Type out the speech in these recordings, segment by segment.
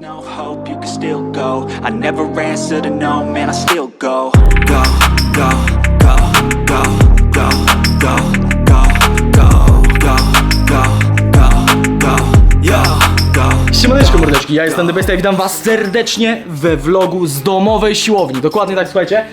no hope, you can still go. I never answer to no, man, I still go. Go, go, go, go, go, go, go, go, go, go, go, go, yo, go. Siemaneczko mordeczki, ja jestem Debesta i witam was serdecznie we vlogu z domowej siłowni. Dokładnie tak, słuchajcie.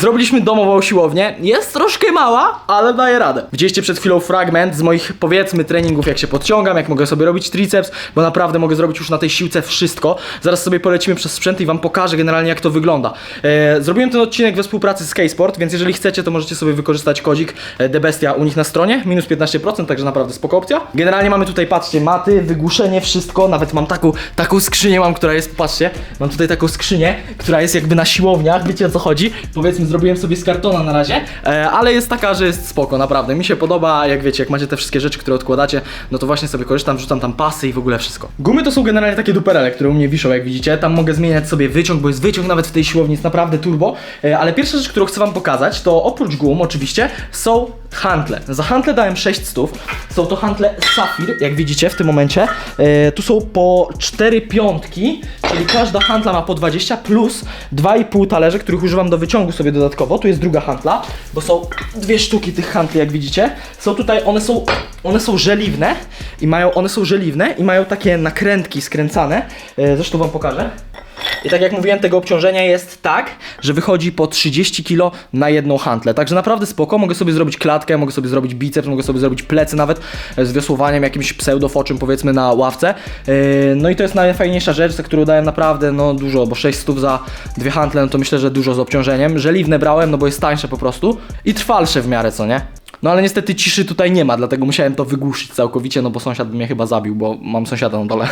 Zrobiliśmy domową siłownię. Jest troszkę mała, ale daje radę. Widzieliście przed chwilą fragment z moich, powiedzmy, treningów, jak się podciągam, jak mogę sobie robić triceps, bo naprawdę mogę zrobić już na tej siłce wszystko. Zaraz sobie polecimy przez sprzęt i wam pokażę generalnie, jak to wygląda. E, zrobiłem ten odcinek we współpracy z K-Sport, więc jeżeli chcecie, to możecie sobie wykorzystać kodzik e, Debestia u nich na stronie. Minus 15%, także naprawdę spoko opcja. Generalnie mamy tutaj, patrzcie, maty, wygłuszenie, wszystko. Nawet mam taką, taką skrzynię, mam, która jest, patrzcie, mam tutaj taką skrzynię, która jest jakby na siłowniach, wiecie o co chodzi. Powiedzmy, zrobiłem sobie z kartona na razie, e, ale jest taka, że jest spoko, naprawdę. Mi się podoba, jak wiecie, jak macie te wszystkie rzeczy, które odkładacie, no to właśnie sobie korzystam, wrzucam tam pasy i w ogóle wszystko. Gumy to są generalnie takie duperele, które u mnie wiszą, jak widzicie. Tam mogę zmieniać sobie wyciąg, bo jest wyciąg nawet w tej siłowni, jest naprawdę turbo. E, ale pierwsza rzecz, którą chcę wam pokazać, to oprócz gum oczywiście są hantle. Za hantle dałem 6 stów. Są to hantle Safir, jak widzicie w tym momencie. E, tu są po 4 piątki, czyli każda hantla ma po 20 plus 2,5 talerze, których używam do wyciągu sobie dodatkowo. Tu jest druga hantla, bo są dwie sztuki tych hantli, jak widzicie. Są tutaj, one są, one są żeliwne i mają, one są żeliwne i mają takie nakrętki skręcane. E, zresztą wam pokażę. I tak jak mówiłem, tego obciążenia jest tak, że wychodzi po 30 kg na jedną hantlę. Także naprawdę spoko, mogę sobie zrobić klatkę, mogę sobie zrobić biceps, mogę sobie zrobić plecy nawet z wiosłowaniem jakimś pseudofoczym powiedzmy na ławce. Yy, No i to jest najfajniejsza rzecz, za którą dałem naprawdę no dużo, bo 6 stów za dwie hantle, no to myślę, że dużo z obciążeniem. Żeliwne brałem, no bo jest tańsze po prostu i trwalsze w miarę, co nie? No ale niestety ciszy tutaj nie ma, dlatego musiałem to wygłuszyć całkowicie, no bo sąsiad by mnie chyba zabił, bo mam sąsiada na dole.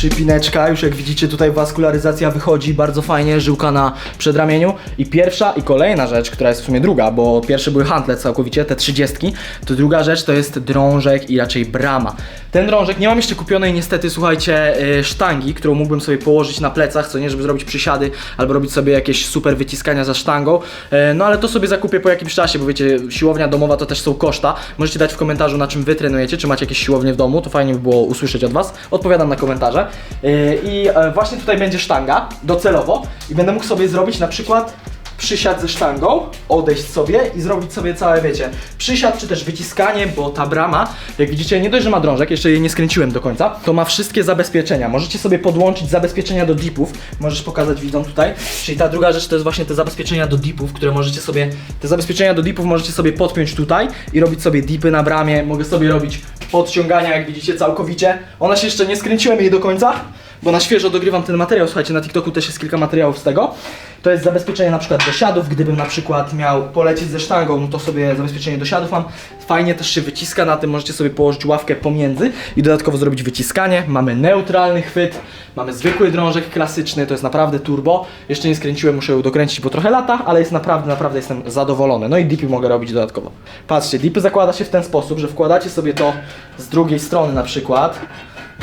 Przypineczka, już jak widzicie tutaj waskularyzacja wychodzi bardzo fajnie, żyłka na przedramieniu. I pierwsza i kolejna rzecz, która jest w sumie druga, bo pierwsze były hantle całkowicie, te trzydziestki, to druga rzecz to jest drążek i raczej brama. Ten drążek, nie mam jeszcze kupionej niestety, słuchajcie, y, sztangi, którą mógłbym sobie położyć na plecach, co nie, żeby zrobić przysiady, albo robić sobie jakieś super wyciskania za sztangą. E, No ale to sobie zakupię po jakimś czasie, bo wiecie, siłownia domowa to też są koszta. Możecie dać w komentarzu, na czym wy trenujecie, czy macie jakieś siłownie w domu, to fajnie by było usłyszeć od was. Odpowiadam na komentarze. E, I e, właśnie tutaj będzie sztanga, docelowo, i będę mógł sobie zrobić na przykład przysiad ze sztangą, odejść sobie i zrobić sobie całe, wiecie, przysiad czy też wyciskanie, bo ta brama, jak widzicie, nie dość, że ma drążek, jeszcze jej nie skręciłem do końca, to ma wszystkie zabezpieczenia. Możecie sobie podłączyć zabezpieczenia do dipów, możesz pokazać widzom tutaj, czyli ta druga rzecz to jest właśnie te zabezpieczenia do dipów, które możecie sobie, te zabezpieczenia do dipów możecie sobie podpiąć tutaj i robić sobie dipy na bramie, mogę sobie robić podciągania, jak widzicie, całkowicie. Ona się jeszcze nie skręciłem jej do końca, bo na świeżo dogrywam ten materiał, słuchajcie, na TikToku też jest kilka materiałów z tego. To jest zabezpieczenie na przykład do siadów, gdybym na przykład miał polecieć ze sztangą, no to sobie zabezpieczenie do siadów mam. Fajnie też się wyciska na tym, możecie sobie położyć ławkę pomiędzy i dodatkowo zrobić wyciskanie. Mamy neutralny chwyt, mamy zwykły drążek klasyczny, to jest naprawdę turbo. Jeszcze nie skręciłem, muszę ją dokręcić, bo trochę lata, ale jest naprawdę, naprawdę jestem zadowolony. No i dipy mogę robić dodatkowo. Patrzcie, dipy zakłada się w ten sposób, że wkładacie sobie to z drugiej strony na przykład.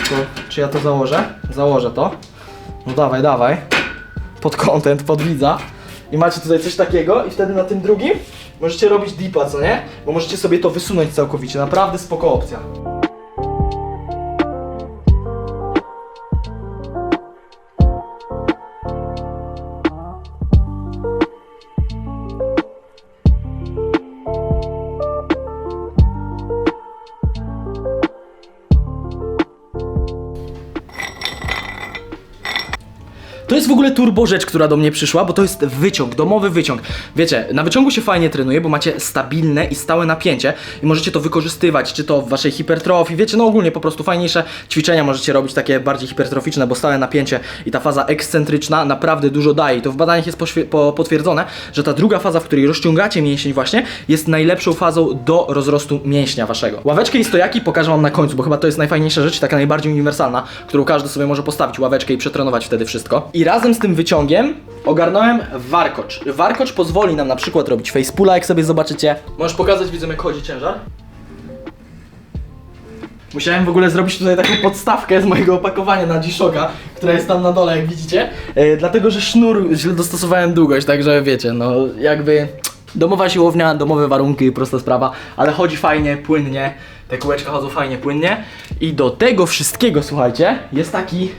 Tylko, czy ja to założę? Założę to. No dawaj, dawaj. Pod content, pod widza. I macie tutaj coś takiego i wtedy na tym drugim możecie robić dipa, co nie? Bo możecie sobie to wysunąć całkowicie. Naprawdę spoko opcja. To jest w ogóle turbo rzecz, która do mnie przyszła, bo to jest wyciąg, domowy wyciąg. Wiecie, na wyciągu się fajnie trenuje, bo macie stabilne i stałe napięcie i możecie to wykorzystywać, czy to w waszej hipertrofii, wiecie, no ogólnie po prostu fajniejsze ćwiczenia możecie robić takie bardziej hipertroficzne, bo stałe napięcie i ta faza ekscentryczna naprawdę dużo daje. I to w badaniach jest po, potwierdzone, że ta druga faza, w której rozciągacie mięsień właśnie, jest najlepszą fazą do rozrostu mięśnia waszego. Ławeczkę i stojaki pokażę wam na końcu, bo chyba to jest najfajniejsza rzecz taka najbardziej uniwersalna, którą każdy sobie może postawić ławeczkę i przetrenować wtedy wszystko. I razem z tym wyciągiem ogarnąłem warkocz. Warkocz pozwoli nam na przykład robić facepulla, jak sobie zobaczycie. Możesz pokazać widzom jak chodzi ciężar? Musiałem w ogóle zrobić tutaj taką podstawkę z mojego opakowania na G-Shocka, która jest tam na dole, jak widzicie. E, dlatego, że sznur źle dostosowałem długość, także wiecie, no jakby Domowa siłownia, domowe warunki, prosta sprawa, ale chodzi fajnie, płynnie, te kółeczka chodzą fajnie, płynnie i do tego wszystkiego, słuchajcie, jest taki,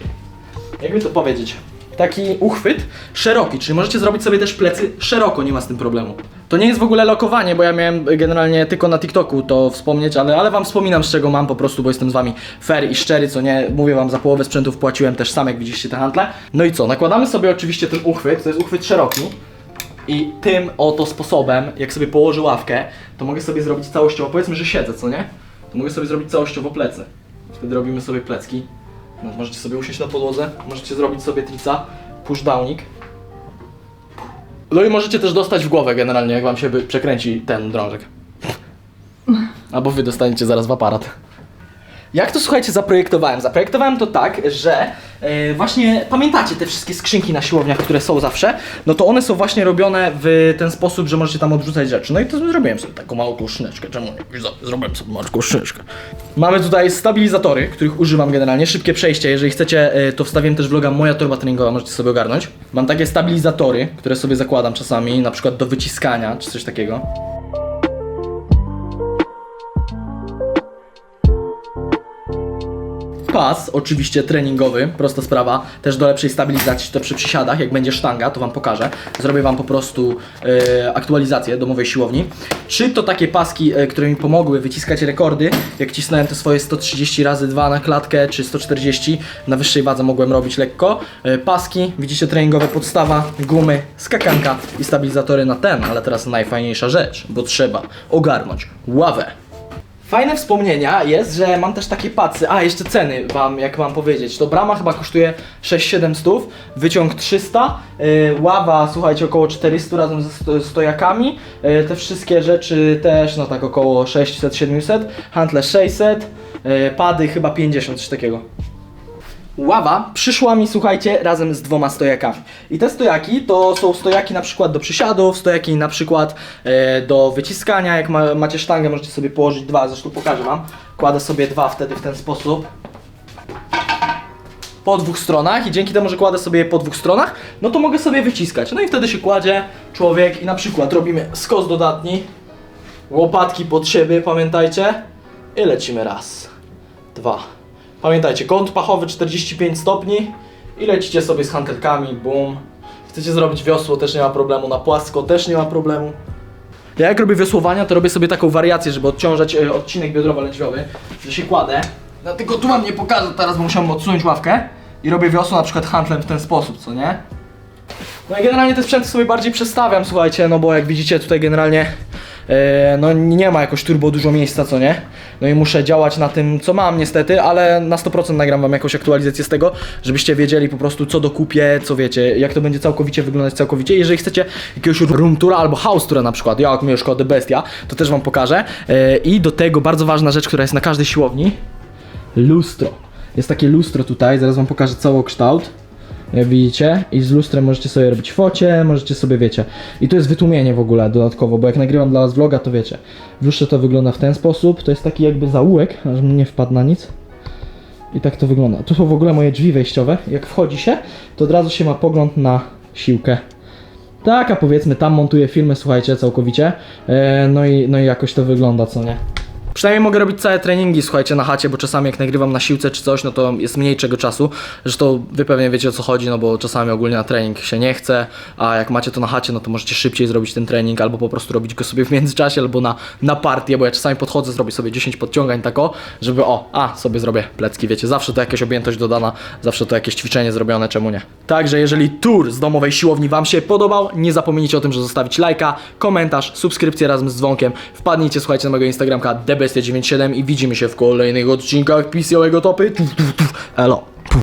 jakby to powiedzieć, taki uchwyt szeroki, czyli możecie zrobić sobie też plecy szeroko, nie ma z tym problemu. To nie jest w ogóle lokowanie, bo ja miałem generalnie tylko na TikToku to wspomnieć, ale, ale wam wspominam z czego mam po prostu, bo jestem z wami fair i szczery, co nie, mówię wam za połowę sprzętów płaciłem też sam, jak widzieliście te handle. No i co, nakładamy sobie oczywiście ten uchwyt, to jest uchwyt szeroki, i tym oto sposobem, jak sobie położę ławkę, to mogę sobie zrobić całościowo, powiedzmy, że siedzę, co nie? To mogę sobie zrobić całościowo plecy. Wtedy robimy sobie plecki. No, możecie sobie usiąść na podłodze, możecie zrobić sobie trica, push downik. No i możecie też dostać w głowę generalnie, jak wam się przekręci ten drążek. Albo wy dostaniecie zaraz w aparat. Jak to słuchajcie zaprojektowałem? Zaprojektowałem to tak, że e, właśnie pamiętacie te wszystkie skrzynki na siłowniach, które są zawsze, no to one są właśnie robione w ten sposób, że możecie tam odrzucać rzeczy. No i to zrobiłem sobie taką małą szyneczkę. Czemu nie? Zro- Zrobiłem sobie małą szyneczkę. Mamy tutaj stabilizatory, których używam generalnie. Szybkie przejście, jeżeli chcecie, e, to wstawiłem też vloga moja torba treningowa, możecie sobie ogarnąć. Mam takie stabilizatory, które sobie zakładam czasami, na przykład do wyciskania czy coś takiego. Pas, oczywiście treningowy, prosta sprawa, też do lepszej stabilizacji, to przy przysiadach, jak będzie sztanga, to Wam pokażę. Zrobię Wam po prostu e, aktualizację domowej siłowni. Czy to takie paski, e, które mi pomogły wyciskać rekordy, jak cisnąłem te swoje 130 razy 2 na klatkę, czy 140, na wyższej wadze mogłem robić lekko. E, paski, widzicie treningowe podstawa, gumy, skakanka i stabilizatory na ten, ale teraz najfajniejsza rzecz, bo trzeba ogarnąć ławę. Fajne wspomnienia jest, że mam też takie pacy. A, jeszcze ceny wam, jak mam powiedzieć. To brama chyba kosztuje 6-7 stów, wyciąg 300, yy, ława, słuchajcie, około 400 razem ze sto, stojakami. Yy, te wszystkie rzeczy też, no tak około 600-700, hantle 600, yy, pady chyba 50, coś takiego. Ława przyszła mi, słuchajcie, razem z dwoma stojakami. I te stojaki to są stojaki na przykład do przysiadów, stojaki na przykład e, do wyciskania. Jak ma, macie sztangę, możecie sobie położyć dwa, zresztą pokażę wam. Kładę sobie dwa wtedy w ten sposób. Po dwóch stronach i dzięki temu, że kładę sobie po dwóch stronach, no to mogę sobie wyciskać. No i wtedy się kładzie człowiek i na przykład robimy skos dodatni, łopatki pod siebie, pamiętajcie. I lecimy raz, dwa. Pamiętajcie, kąt pachowy 45 stopni i lecicie sobie z hantelkami, bum. Chcecie zrobić wiosło, też nie ma problemu, na płasko też nie ma problemu. Ja jak robię wiosłowania, to robię sobie taką wariację, żeby odciążać e, odcinek biodrowo-lędźwiowy, że się kładę. Dlatego tu wam nie pokażę teraz, bo musiałem odsunąć ławkę i robię wiosło na przykład handlem w ten sposób, co nie? No i generalnie te sprzęty sobie bardziej przestawiam, słuchajcie, no bo jak widzicie tutaj generalnie no nie ma jakoś turbo dużo miejsca, co nie? No i muszę działać na tym, co mam niestety, ale na 100% nagram wam jakąś aktualizację z tego, żebyście wiedzieli po prostu co dokupię, co wiecie, jak to będzie całkowicie wyglądać całkowicie. Jeżeli chcecie jakiegoś room toura albo house toura na przykład, jak mnie szkody bestia, to też wam pokażę. E, I do tego bardzo ważna rzecz, która jest na każdej siłowni, lustro. Jest takie lustro tutaj, zaraz wam pokażę całokształt. Jak widzicie, i z lustrem możecie sobie robić focie, możecie sobie, wiecie. I tu jest wytłumienie w ogóle dodatkowo, bo jak nagrywam dla was vloga, to wiecie. W lustrze to wygląda w ten sposób, to jest taki jakby zaułek, aż nie wpadł na nic. I tak to wygląda. Tu są w ogóle moje drzwi wejściowe. Jak wchodzi się, to od razu się ma pogląd na siłkę. Tak, a powiedzmy, tam montuję filmy, słuchajcie, całkowicie. E, no, i, no i jakoś to wygląda, co nie? Przynajmniej mogę robić całe treningi, słuchajcie, na chacie, bo czasami jak nagrywam na siłce czy coś, no to jest mniej czego czasu. Zresztą wy pewnie wiecie o co chodzi, no bo czasami ogólnie na trening się nie chce, a jak macie to na chacie, no to możecie szybciej zrobić ten trening, albo po prostu robić go sobie w międzyczasie, albo na, na partię, bo ja czasami podchodzę, zrobię sobie 10 podciągań tako, żeby o, a, sobie zrobię plecki, wiecie, zawsze to jakaś objętość dodana, zawsze to jakieś ćwiczenie zrobione, czemu nie. Także jeżeli tour z domowej siłowni wam się podobał, nie zapomnijcie o tym, że zostawić lajka, komentarz, subskrypcję razem z dzwonkiem, wpadnijcie, słuchajcie, na mojego Instagramka dbst97 i widzimy się w kolejnych odcinkach Topy. Tuf, tuf, tuf. Elo.